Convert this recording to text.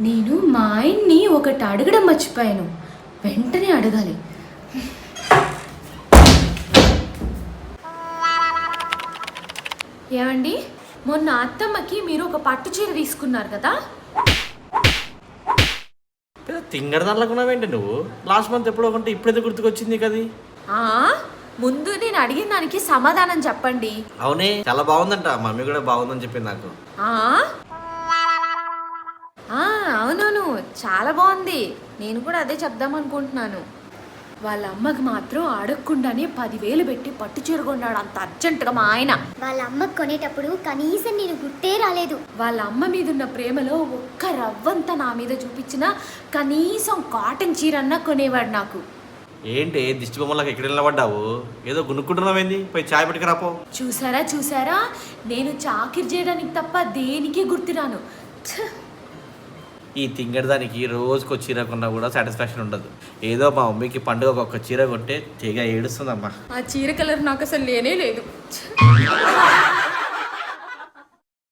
నేను మా ఆయన్ని ఒకటి అడగడం మర్చిపోయాను. వెంటనే అడగాలి. ఏమండి? మొన్న అత్తమ్మకి మీరు ఒక పట్టు చీర తీసుకున్నారు కదా? పెద్ద తింగడ దానిలాగున్నావేంటి నువ్వు? లాస్ట్ మంత్ ఎప్పుడో కొంటే ఇప్పుడైతే గుర్తుకొచ్చింది కది ఆ ముందు నేను అడిగిన దానికి సమాధానం చెప్పండి. అవునే చాలా బాగుందంట. మమ్మీ కూడా బాగుందని చెప్పింది నాకు. ఆ, చాలా బాగుంది. నేను కూడా అదే చెప్దాం అనుకుంటున్నాను. వాళ్ళ అమ్మకి మాత్రం అడగకుండానే పదివేలు పెట్టి పట్టు చీర కొన్నాడు. అంత అర్జెంటుగా మా ఆయన. వాళ్ళ అమ్మకు కొనేటప్పుడు కనీసం నేను గుర్తే రాలేదు. వాళ్ళ అమ్మ మీద ఉన్న ప్రేమలో ఒక్క రవ్వంత నా మీద చూపించిన కనీసం కాటన్ చీర అన్నా కొనేవాడు నాకు. ఏంటి? దిష్టి బొమ్మలకు ఎక్కడ నిలబడ్డావు? ఏదో గునుక్కుంటున్నావేంది పోయి చాయ్ పెట్టుకురాపో చూసారా చూసారా? నేను చాకిరి చేయడానికి తప్ప దేనికి గుర్తురాను! ఈ తింగడి దానికి రోజుకో చీర కొన్నా కూడా సాటిస్ఫాక్షన్ ఉండదు. ఏదో మా మమ్మీకి పండుగ ఒక చీర కొంటే తెగ ఏడుస్తుందమ్మా. ఆ చీర కలర్ నాకు అసలు లేనే లేదు.